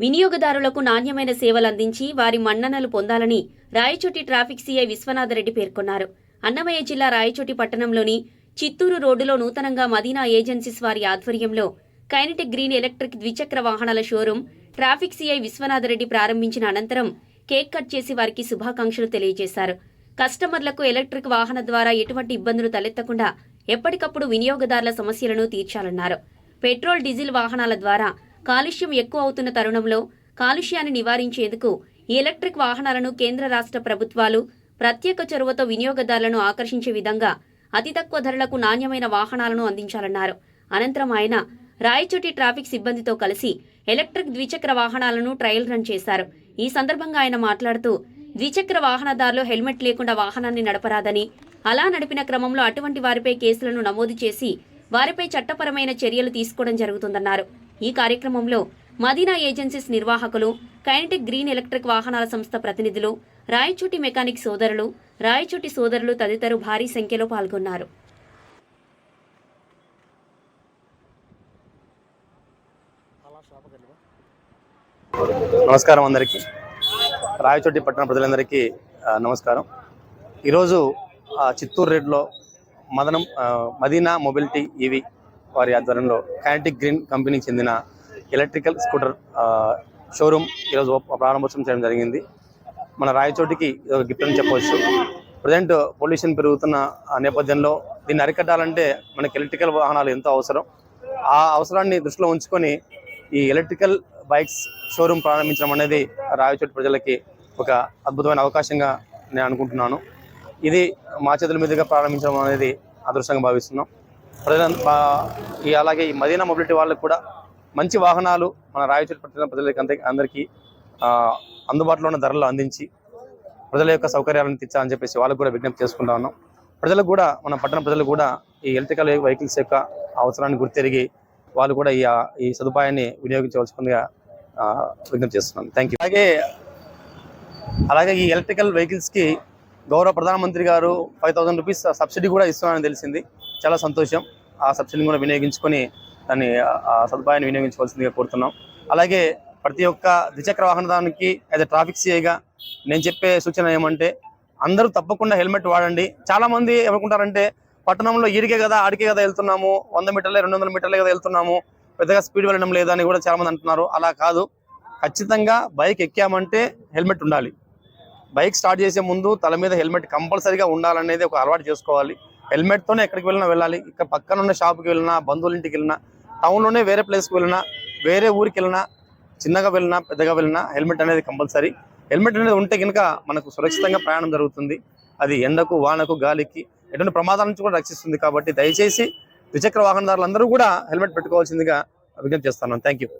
వినియోగదారులకు నాణ్యమైన సేవలు అందించి వారి మన్ననలు పొందాలని రాయచోటి ట్రాఫిక్ సీఐ విశ్వనాథరెడ్డి పేర్కొన్నారు. అన్నమయ్య జిల్లా రాయచోటి పట్టణంలోని చిత్తూరు రోడ్డులో నూతనంగా మదీనా ఏజెన్సీస్ వారి ఆధ్వర్యంలో కైనటిక్ గ్రీన్ ఎలక్ట్రిక్ ద్విచక్ర వాహనాల షోరూం ట్రాఫిక్ సీఐ విశ్వనాథరెడ్డి ప్రారంభించిన అనంతరం కేక్ కట్ చేసి వారికి శుభాకాంక్షలు తెలియజేశారు. కస్టమర్లకు ఎలక్ట్రిక్ వాహన ద్వారా ఎటువంటి ఇబ్బందులు తలెత్తకుండా ఎప్పటికప్పుడు వినియోగదారుల సమస్యలను తీర్చాలన్నారు. పెట్రోల్ డీజిల్ వాహనాల ద్వారా కాలుష్యం ఎక్కువ అవుతున్న తరుణంలో కాలుష్యాన్ని నివారించేందుకు ఎలక్ట్రిక్ వాహనాలను కేంద్ర రాష్ట్ర ప్రభుత్వాలు ప్రత్యేక చొరవతో వినియోగదారులను ఆకర్షించే విధంగా అతి తక్కువ ధరలకు నాణ్యమైన వాహనాలను అందించాలన్నారు. అనంతరం ఆయన రాయచోటి ట్రాఫిక్ సిబ్బందితో కలిసి ఎలక్ట్రిక్ ద్విచక్ర వాహనాలను ట్రయల్ రన్ చేశారు. ఈ సందర్భంగా ఆయన మాట్లాడుతూ ద్విచక్ర వాహనదారులు హెల్మెట్ లేకుండా వాహనాన్ని నడపరాదని అలా నడిపిన క్రమంలో అటువంటి వారిపై కేసులను నమోదు చేసి వారిపై చట్టపరమైన చర్యలు తీసుకోవడం జరుగుతుందన్నారు. ఈ కార్యక్రమంలో మదీనా ఏజెన్సీస్ నిర్వాహకులు కైనటిక్ గ్రీన్ ఎలక్ట్రిక్ వాహనాల సంస్థ ప్రతినిధులు రాయచోటి మెకానిక్ సోదరులు రాయచోటి సోదరులు తదితరులు భారీ సంఖ్యలో పాల్గొన్నారు. నమస్కారం అందరికీ. రాయచోటి పట్టణ ప్రజలందరికీ నమస్కారం. ఈరోజు చిత్తూరు రెడ్లో మదనం మదీనా మొబిలిటీ ఈవీ వారి ఆధ్వర్యంలో కైనటిక్ గ్రీన్ కంపెనీకి చెందిన ఎలక్ట్రికల్ స్కూటర్ షోరూమ్ ఈరోజు ప్రారంభోత్సవం చేయడం జరిగింది. మన రాయచోటికి ఇది ఒక గిఫ్ట్ అని చెప్పవచ్చు ప్రజెంట్ పొల్యూషన్ పెరుగుతున్న ఆ నేపథ్యంలో దీన్ని అరికట్టాలంటే మనకి ఎలక్ట్రికల్ వాహనాలు ఎంతో అవసరం. ఆ అవసరాన్ని దృష్టిలో ఉంచుకొని ఈ ఎలక్ట్రికల్ బైక్స్ షోరూమ్ ప్రారంభించడం అనేది రాయచోటి ప్రజలకి ఒక అద్భుతమైన అవకాశంగా నేను అనుకుంటున్నాను. ఇది మా చేతుల మీదుగా ప్రారంభించడం అనేది అదృష్టంగా భావిస్తున్నాం. ప్రజల ఈ అలాగే ఈ మదీనా మొబిలిటీ వాళ్ళకు కూడా మంచి వాహనాలు మన రాయచూరు పట్టణ ప్రజలకి అంతే అందరికీ అందుబాటులో ఉన్న ధరలు అందించి ప్రజల యొక్క సౌకర్యాలను తెచ్చాలని చెప్పేసి వాళ్ళకు కూడా విజ్ఞప్తి చేసుకుంటా ఉన్నాం. ప్రజలకు కూడా మన పట్టణ ప్రజలు కూడా ఈ ఎలక్ట్రికల్ వెహికల్స్ యొక్క అవసరాన్ని గుర్తిరిగి వాళ్ళు కూడా ఈ ఈ సదుపాయాన్ని వినియోగించవలసిందిగా విజ్ఞప్తి చేస్తున్నాను థ్యాంక్ యూ అలాగే అలాగే ఈ ఎలక్ట్రికల్ వెహికల్స్కి గౌరవ ప్రధానమంత్రి గారు ఫైవ్ థౌసండ్ రూపీస్ సబ్సిడీ కూడా ఇస్తున్నారని తెలిసింది. చాలా సంతోషం. ఆ సబ్సిడీని కూడా వినియోగించుకొని దాన్ని ఆ- సదుపాయాన్ని వినియోగించుకోవాల్సిందిగా కోరుతున్నాం. అలాగే ప్రతి ఒక్క ద్విచక్ర వాహనదానికి యాజ్ అ ట్రాఫిక్ సిఐగా నేను చెప్పే సూచన ఏమంటే అందరూ తప్పకుండా హెల్మెట్ వాడండి. చాలామంది ఏమనుకుంటారంటే పట్టణంలో ఈడికే కదా ఆడికే కదా వెళ్తున్నాము వంద మీటర్లే రెండు వందల మీటర్లే కదా వెళ్తున్నాము పెద్దగా స్పీడ్ వెళ్ళడం లేదా అని కూడా చాలా మంది అంటున్నారు. అలా కాదు. ఖచ్చితంగా బైక్ ఎక్కామంటే హెల్మెట్ ఉండాలి. బైక్ స్టార్ట్ చేసే ముందు తల మీద హెల్మెట్ కంపల్సరీగా ఉండాలనేది ఒక అలవాటు చేసుకోవాలి. హెల్మెట్ తోనే ఎక్కడికి వెళ్ళినా వెళ్ళాలి. ఇక్కడ పక్కన ఉన్న షాప్కి వెళ్ళినా బంధువుల ఇంటికి వెళ్ళినా టౌన్లోనే వేరే ప్లేస్కి వెళ్ళినా వేరే ఊరికి వెళ్ళినా చిన్నగా వెళ్ళినా పెద్దగా వెళ్ళినా హెల్మెట్ అనేది కంపల్సరీ. హెల్మెట్ అనేది ఉంటే కనుక మనకు సురక్షితంగా ప్రయాణం జరుగుతుంది. అది ఎండకు వానకు గాలికి ఎటువంటి ప్రమాదాల నుంచి కూడా రక్షిస్తుంది కాబట్టి దయచేసి ద్విచక్ర వాహనదారులందరూ కూడా హెల్మెట్ పెట్టుకోవాల్సిందిగా విజ్ఞప్తి చేస్తాను థ్యాంక్ యూ